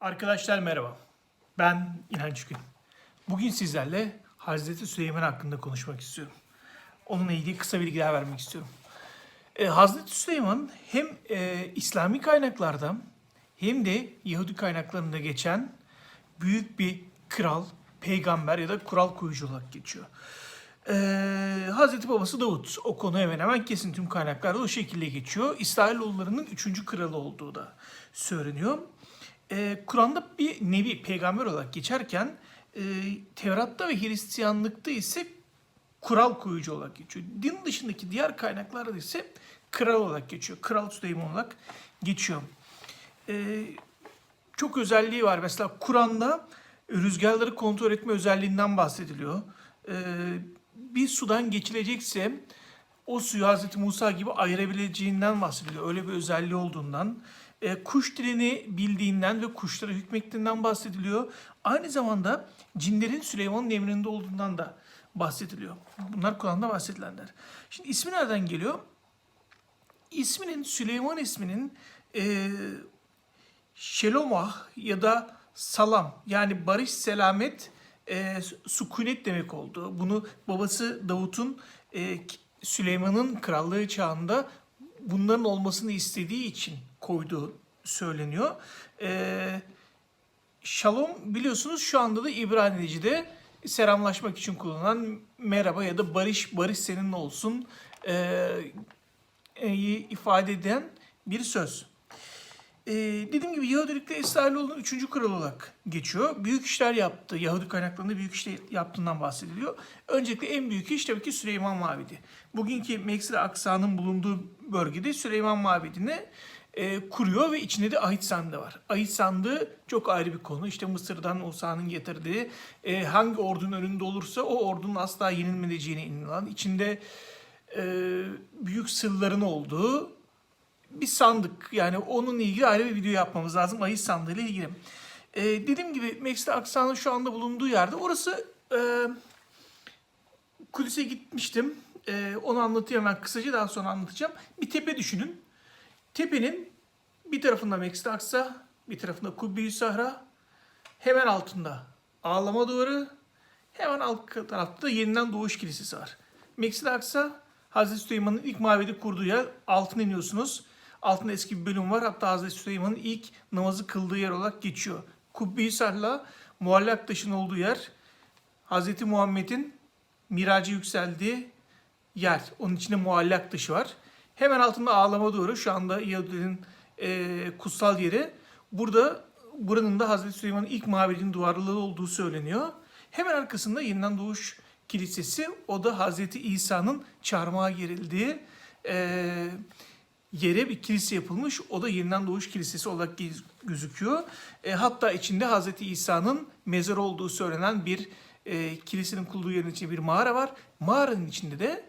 Arkadaşlar merhaba. Ben İnanç Gün. Bugün sizlerle Hazreti Süleyman hakkında konuşmak istiyorum. Onunla ilgili kısa bilgiler vermek istiyorum. Ee, Hazreti Süleyman hem e, İslami kaynaklarda hem de Yahudi kaynaklarında geçen büyük bir kral, peygamber ya da kural koyucu olarak geçiyor. Ee, Hazreti babası Davut. O konu hemen hemen kesin tüm kaynaklarda o şekilde geçiyor. İsrailoğullarının üçüncü kralı olduğu da söyleniyor. Ee, Kur'an'da bir nevi peygamber olarak geçerken e, Tevrat'ta ve Hristiyanlıkta ise kural koyucu olarak geçiyor. Din dışındaki diğer kaynaklarda ise kral olarak geçiyor. Kral Süleyman olarak geçiyor. Ee, çok özelliği var. Mesela Kur'an'da rüzgarları kontrol etme özelliğinden bahsediliyor. Ee, bir sudan geçilecekse o suyu Hz. Musa gibi ayırabileceğinden bahsediliyor. Öyle bir özelliği olduğundan. Ee, kuş dilini bildiğinden ve kuşlara hükmettiğinden bahsediliyor. Aynı zamanda cinlerin Süleyman'ın emrinde olduğundan da bahsediliyor. Bunlar Kur'an'da bahsedilenler. Şimdi ismi nereden geliyor? İsminin, Süleyman isminin e, Şelomah ya da salam yani barış selamet e, sükunet demek oldu. Bunu babası Davut'un e, Süleyman'ın krallığı çağında bunların olmasını istediği için koyduğu söyleniyor. E, Shalom biliyorsunuz şu anda da İbranice'de selamlaşmak için kullanılan merhaba ya da barış barış seninle olsun e, e, ifade eden bir söz. Ee, dediğim gibi Yahudilikte İsrailoğlu'nun üçüncü kralı olarak geçiyor. Büyük işler yaptı. Yahudi kaynaklarında büyük işler yaptığından bahsediliyor. Öncelikle en büyük iş tabii ki Süleyman Mabedi. Bugünkü Meksire Aksa'nın bulunduğu bölgede Süleyman Mabedi'ni e, kuruyor ve içinde de ahit sandığı var. Ahit sandığı çok ayrı bir konu. İşte Mısır'dan Musa'nın getirdiği e, hangi ordunun önünde olursa o ordunun asla yenilmeyeceğine inanılan, içinde e, büyük sırların olduğu bir sandık. Yani onun ilgili ayrı bir video yapmamız lazım. Ayı sandığı ile ilgili. Ee, dediğim gibi Meksika aksanın şu anda bulunduğu yerde. Orası e, Kudüs'e gitmiştim. E, onu anlatayım ben kısaca daha sonra anlatacağım. Bir tepe düşünün. Tepenin bir tarafında Meksika Aksa, bir tarafında Kubbe-i Sahra, hemen altında Ağlama Duvarı, hemen alt tarafta da Yeniden Doğuş Kilisesi var. Meksika Aksa, Hazreti Süleyman'ın ilk mabedi kurduğu yer. Altına iniyorsunuz. Altında eski bir bölüm var. Hatta Hazreti Süleyman'ın ilk namazı kıldığı yer olarak geçiyor. Kubbe-i Sahra, muallak taşın olduğu yer. Hazreti Muhammed'in miracı yükseldiği yer. Onun içinde muallak taşı var. Hemen altında ağlama duvarı. Şu anda Yahudilerin e, kutsal yeri. Burada buranın da Hazreti Süleyman'ın ilk mabedinin duvarları olduğu söyleniyor. Hemen arkasında yeniden doğuş kilisesi. O da Hazreti İsa'nın çarmıha gerildiği e, yere bir kilise yapılmış. O da yeniden doğuş kilisesi olarak gözüküyor. E, hatta içinde Hazreti İsa'nın mezar olduğu söylenen bir e, kilisenin kurulduğu yerin içinde bir mağara var. Mağaranın içinde de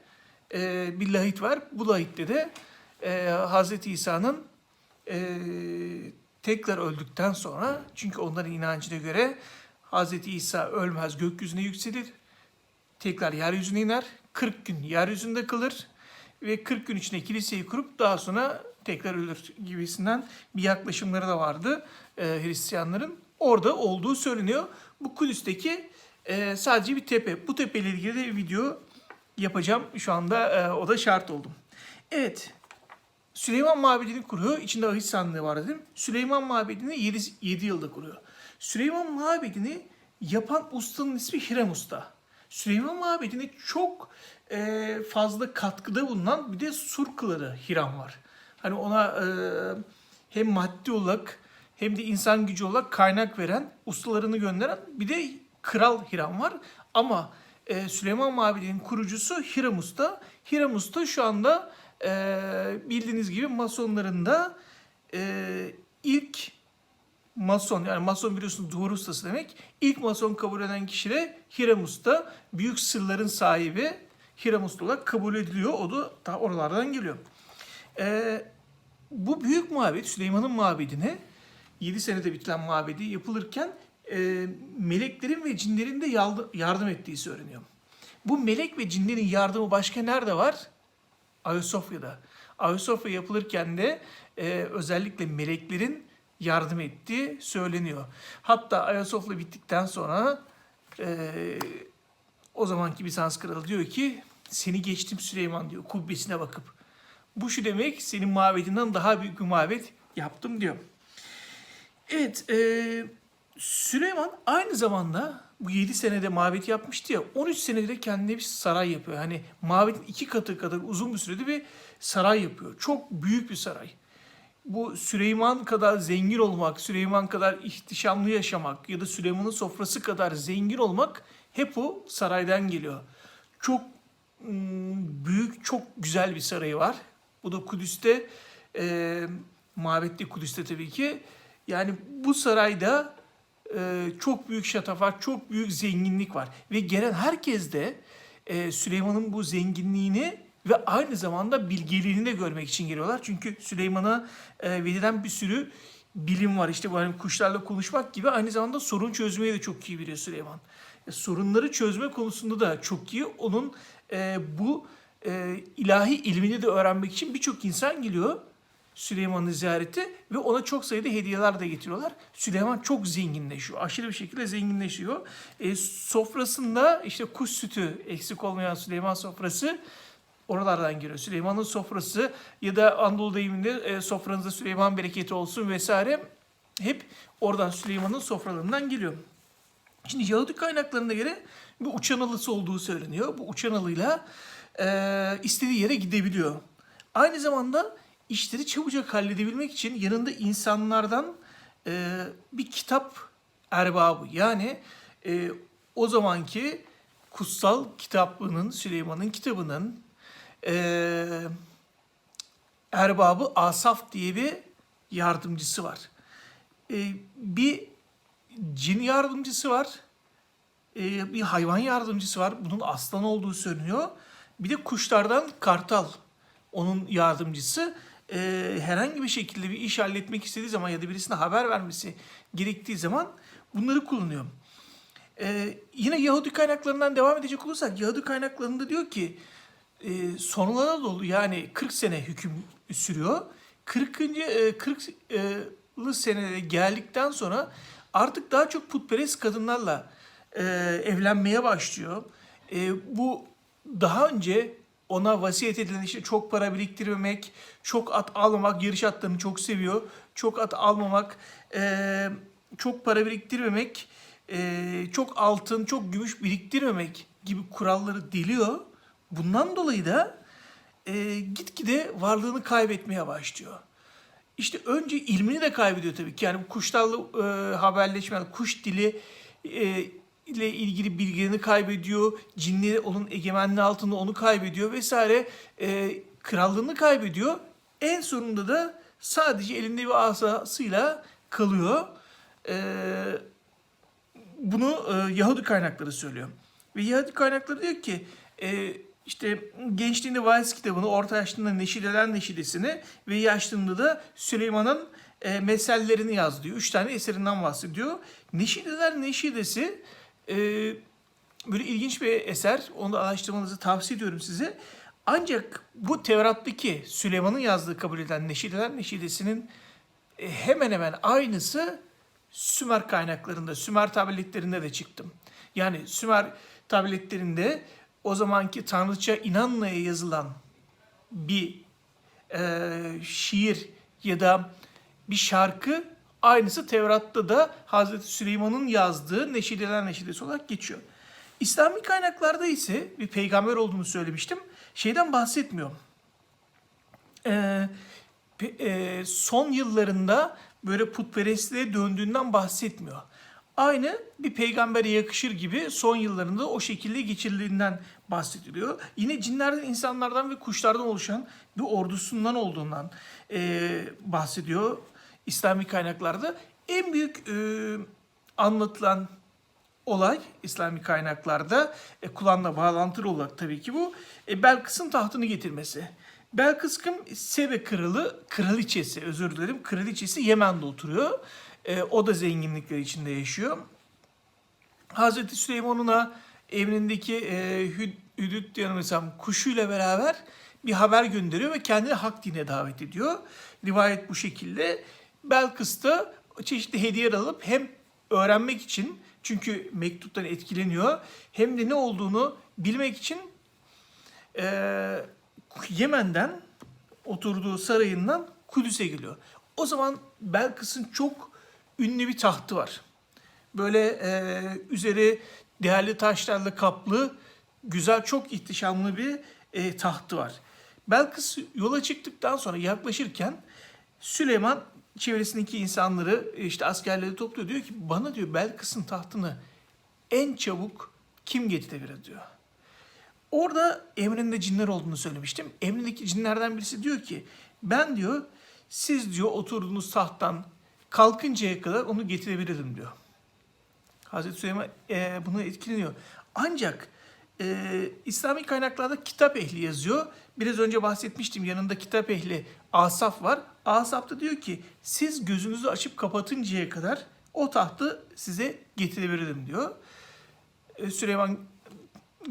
e, bir lahit var. Bu lahitte de e, Hazreti İsa'nın e, tekrar öldükten sonra çünkü onların inancına göre Hazreti İsa ölmez gökyüzüne yükselir tekrar yeryüzüne iner. 40 gün yeryüzünde kalır ve 40 gün içinde kiliseyi kurup daha sonra tekrar ölür gibisinden bir yaklaşımları da vardı e, Hristiyanların. Orada olduğu söyleniyor. Bu Kudüs'teki e, sadece bir tepe. Bu tepeyle ilgili de bir video yapacağım. Şu anda e, o da şart oldum. Evet. Süleyman Mabedi'ni kuruyor. İçinde ahit sandığı var dedim. Süleyman Mabedi'ni 7, 7 yılda kuruyor. Süleyman Mabedi'ni yapan ustanın ismi Hiram Usta. Süleyman Mabedi'ne çok e, fazla katkıda bulunan bir de Surkıları Hiram var. Hani ona e, hem maddi olarak hem de insan gücü olarak kaynak veren, ustalarını gönderen bir de Kral Hiram var. Ama e, Süleyman Mabedi'nin kurucusu Hiram Usta. Hiram Usta şu anda e, bildiğiniz gibi masonların da e, ilk mason yani mason biliyorsunuz duvar ustası demek. İlk mason kabul eden kişi de Hiram Usta. Büyük sırların sahibi Hiram Usta olarak kabul ediliyor. O da ta oralardan geliyor. Ee, bu büyük mabet Süleyman'ın mabedine 7 senede bitiren mabedi yapılırken e, meleklerin ve cinlerin de yardım ettiği söyleniyor. Bu melek ve cinlerin yardımı başka nerede var? Ayasofya'da. Ayasofya yapılırken de e, özellikle meleklerin yardım ettiği söyleniyor. Hatta Ayasofya bittikten sonra eee, o zamanki Bizans kralı diyor ki seni geçtim Süleyman diyor kubbesine bakıp. Bu şu demek senin mabedinden daha büyük bir mabet yaptım diyor. Evet eee, Süleyman aynı zamanda bu 7 senede mabet yapmıştı ya 13 senede de kendine bir saray yapıyor. Hani mabetin iki katı kadar uzun bir sürede bir saray yapıyor. Çok büyük bir saray bu Süleyman kadar zengin olmak, Süleyman kadar ihtişamlı yaşamak ya da Süleyman'ın sofrası kadar zengin olmak hep o saraydan geliyor. Çok mm, büyük, çok güzel bir sarayı var. Bu da Kudüs'te, e, mabetli Kudüs'te tabii ki. Yani bu sarayda e, çok büyük şatafat, çok büyük zenginlik var. Ve gelen herkes de e, Süleyman'ın bu zenginliğini ve aynı zamanda bilgeliğini de görmek için geliyorlar. Çünkü Süleyman'a e, verilen bir sürü bilim var. İşte hani kuşlarla konuşmak gibi aynı zamanda sorun çözmeyi de çok iyi biliyor Süleyman. E, sorunları çözme konusunda da çok iyi. Onun e, bu e, ilahi ilmini de öğrenmek için birçok insan geliyor Süleyman'ı ziyarete ve ona çok sayıda hediyeler de getiriyorlar. Süleyman çok zenginleşiyor. Aşırı bir şekilde zenginleşiyor. E, sofrasında işte kuş sütü eksik olmayan Süleyman sofrası oralardan geliyor. Süleyman'ın sofrası ya da Anadolu deyiminde e, sofranızda Süleyman bereketi olsun vesaire hep oradan Süleyman'ın sofralarından geliyor. Şimdi Yahudi kaynaklarına göre bir uçan alısı olduğu söyleniyor. Bu uçan alıyla e, istediği yere gidebiliyor. Aynı zamanda işleri çabucak halledebilmek için yanında insanlardan e, bir kitap erbabı yani e, o zamanki kutsal kitaplığının Süleyman'ın kitabının e, erbabı Asaf diye bir yardımcısı var. E, bir cin yardımcısı var. E, bir hayvan yardımcısı var. Bunun aslan olduğu söyleniyor. Bir de kuşlardan kartal onun yardımcısı. E, herhangi bir şekilde bir iş halletmek istediği zaman ya da birisine haber vermesi gerektiği zaman bunları kullanıyor. E, yine Yahudi kaynaklarından devam edecek olursak Yahudi kaynaklarında diyor ki e, sonlara doğru yani 40 sene hüküm sürüyor. 40. E, 40'lı senede geldikten sonra artık daha çok putperest kadınlarla e, evlenmeye başlıyor. E, bu daha önce ona vasiyet edilen işte çok para biriktirmemek, çok at almamak, yarış atlarını çok seviyor. Çok at almamak, e, çok para biriktirmemek, e, çok altın, çok gümüş biriktirmemek gibi kuralları diliyor. Bundan dolayı da e, gitgide varlığını kaybetmeye başlıyor. İşte önce ilmini de kaybediyor tabii ki. Yani bu kuşlarla e, haberleşme, kuş dili e, ile ilgili bilgilerini kaybediyor. Cinli onun egemenliği altında onu kaybediyor vesaire. E, krallığını kaybediyor. En sonunda da sadece elinde bir asasıyla kalıyor. E, bunu e, Yahudi kaynakları söylüyor. Ve Yahudi kaynakları diyor ki e, işte gençliğinde Vaiz kitabını, orta yaşlığında Neşideler Neşidesini ve yaşlığında da Süleyman'ın e, mesellerini yaz diyor. Üç tane eserinden bahsediyor. Neşideler Neşidesi e, böyle ilginç bir eser. Onu da araştırmanızı tavsiye ediyorum size. Ancak bu Tevrat'taki Süleyman'ın yazdığı kabul edilen Neşideler Neşidesi'nin e, hemen hemen aynısı Sümer kaynaklarında, Sümer tabletlerinde de çıktım. Yani Sümer tabletlerinde o zamanki tanrıça inanmaya yazılan bir e, şiir ya da bir şarkı aynısı Tevrat'ta da Hazreti Süleyman'ın yazdığı Neşideler Neşidesi olarak geçiyor. İslami kaynaklarda ise bir peygamber olduğunu söylemiştim. Şeyden bahsetmiyor. Ee, e, son yıllarında böyle putperestliğe döndüğünden bahsetmiyor. Aynı bir peygambere yakışır gibi son yıllarında o şekilde geçirildiğinden bahsediliyor. Yine cinlerden, insanlardan ve kuşlardan oluşan bir ordusundan olduğundan e, bahsediyor İslami kaynaklarda. En büyük e, anlatılan olay İslami kaynaklarda e, Kur'an'la bağlantılı olarak tabii ki bu e, Belkıs'ın tahtını getirmesi. Belkıs'ın Sebe kralı, kraliçesi özür dilerim, kraliçesi Yemen'de oturuyor. E, o da zenginlikler içinde yaşıyor. Hazreti Süleyman'ına evindeki e, hüd, hüdüt mesela kuşuyla beraber bir haber gönderiyor ve kendini hak dine davet ediyor. Rivayet bu şekilde Belkıs'ta çeşitli hediyeler alıp hem öğrenmek için çünkü mektuptan etkileniyor hem de ne olduğunu bilmek için eee, Yemen'den oturduğu sarayından Kudüs'e geliyor. O zaman Belkıs'ın çok ünlü bir tahtı var. Böyle eee, üzeri değerli taşlarla kaplı, güzel, çok ihtişamlı bir eee, tahtı var. Belkıs yola çıktıktan sonra yaklaşırken Süleyman çevresindeki insanları işte askerleri topluyor. Diyor ki bana diyor Belkıs'ın tahtını en çabuk kim getirebilir diyor. Orada emrinde cinler olduğunu söylemiştim. Emrindeki cinlerden birisi diyor ki ben diyor siz diyor oturduğunuz tahttan kalkıncaya kadar onu getirebilirim diyor. Hazreti Süleyman e, buna etkileniyor. Ancak e, İslami kaynaklarda kitap ehli yazıyor. Biraz önce bahsetmiştim yanında kitap ehli Asaf var. Asaf da diyor ki siz gözünüzü açıp kapatıncaya kadar o tahtı size getirebilirim diyor. E, Süleyman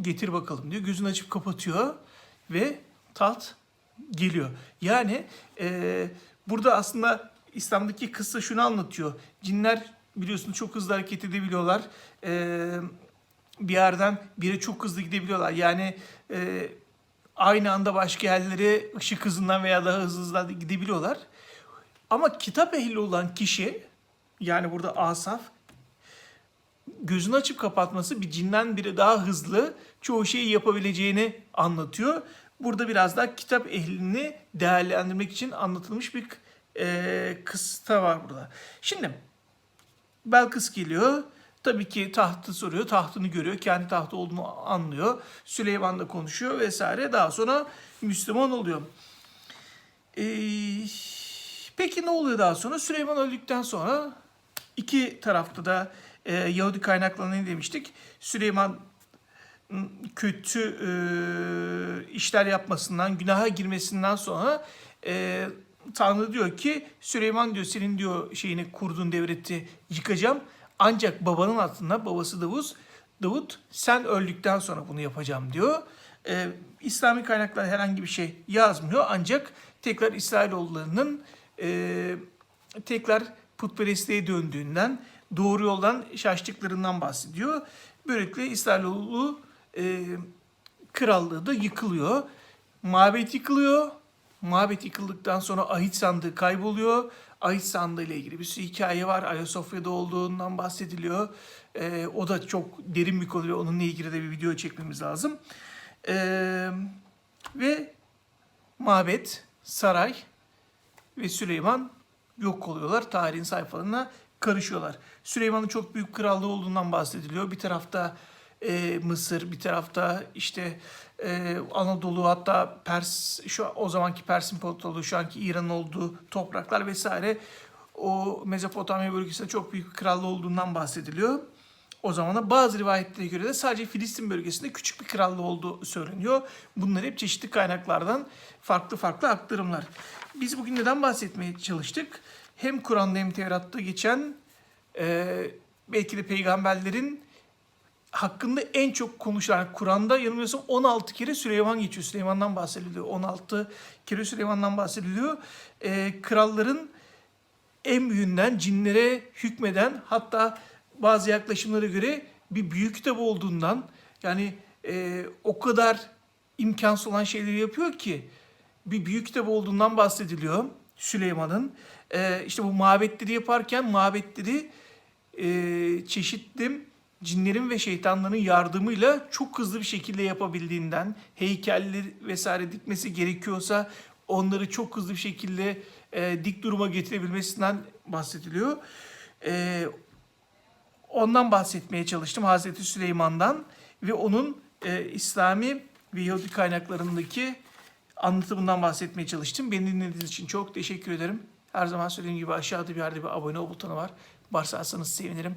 getir bakalım diyor. Gözünü açıp kapatıyor ve taht geliyor. Yani e, burada aslında İslam'daki kıssa şunu anlatıyor. Cinler biliyorsunuz çok hızlı hareket edebiliyorlar. E, bir yerden bir yere çok hızlı gidebiliyorlar. Yani e, aynı anda başka yerlere ışık hızından veya daha hızlı hızla gidebiliyorlar. Ama kitap ehli olan kişi yani burada Asaf gözünü açıp kapatması bir cinden biri daha hızlı çoğu şeyi yapabileceğini anlatıyor. Burada biraz daha kitap ehlini değerlendirmek için anlatılmış bir e, kısta var burada. Şimdi Belkıs geliyor. Tabii ki tahtı soruyor. Tahtını görüyor. Kendi tahtı olduğunu anlıyor. Süleyman da konuşuyor vesaire. Daha sonra Müslüman oluyor. Ee, peki ne oluyor daha sonra? Süleyman öldükten sonra iki tarafta da e, Yahudi kaynaklarında ne demiştik? Süleyman m, kötü e, işler yapmasından, günaha girmesinden sonra e, Tanrı diyor ki Süleyman diyor senin diyor şeyini kurduğun devleti yıkacağım. Ancak babanın altında babası Davut, Davut sen öldükten sonra bunu yapacağım diyor. Ee, İslami kaynaklar herhangi bir şey yazmıyor ancak tekrar İsrailoğullarının e, tekrar putperestliğe döndüğünden, doğru yoldan şaştıklarından bahsediyor. Böylelikle İsrailoğlu e, krallığı da yıkılıyor. Mabet yıkılıyor. Mabet yıkıldıktan sonra ahit sandığı kayboluyor. Ahit sandığı ile ilgili bir sürü hikaye var. Ayasofya'da olduğundan bahsediliyor. Ee, o da çok derin bir konu onunla ilgili de bir video çekmemiz lazım. Ee, ve mabet, saray ve Süleyman yok oluyorlar. Tarihin sayfalarına karışıyorlar. Süleyman'ın çok büyük krallığı olduğundan bahsediliyor. Bir tarafta e, Mısır, bir tarafta işte e, Anadolu hatta Pers şu o zamanki Pers İmparatorluğu, şu anki İran'ın olduğu topraklar vesaire o Mezopotamya bölgesinde çok büyük bir krallığı olduğundan bahsediliyor. O zamana bazı rivayetlere göre de sadece Filistin bölgesinde küçük bir krallığı olduğu söyleniyor. Bunlar hep çeşitli kaynaklardan farklı farklı aktarımlar. Biz bugün neden bahsetmeye çalıştık? Hem Kur'an'da hem Tevrat'ta geçen e, belki de peygamberlerin hakkında en çok konuşulan Kur'an'da yanılmıyorsam 16 kere Süleyman geçiyor. Süleyman'dan bahsediliyor. 16 kere Süleyman'dan bahsediliyor. Ee, kralların en büyüğünden cinlere hükmeden hatta bazı yaklaşımlara göre bir büyük kitap olduğundan yani e, o kadar imkansız olan şeyleri yapıyor ki bir büyük kitap olduğundan bahsediliyor Süleyman'ın. Ee, işte bu mabetleri yaparken mabetleri e, çeşitli cinlerin ve şeytanların yardımıyla çok hızlı bir şekilde yapabildiğinden, heykelleri vesaire dikmesi gerekiyorsa onları çok hızlı bir şekilde e, dik duruma getirebilmesinden bahsediliyor. E, ondan bahsetmeye çalıştım Hazreti Süleyman'dan ve onun e, İslami ve Yahudi kaynaklarındaki anlatımından bahsetmeye çalıştım. Beni dinlediğiniz için çok teşekkür ederim. Her zaman söylediğim gibi aşağıda bir yerde bir abone ol butonu var. Barsarsanız sevinirim.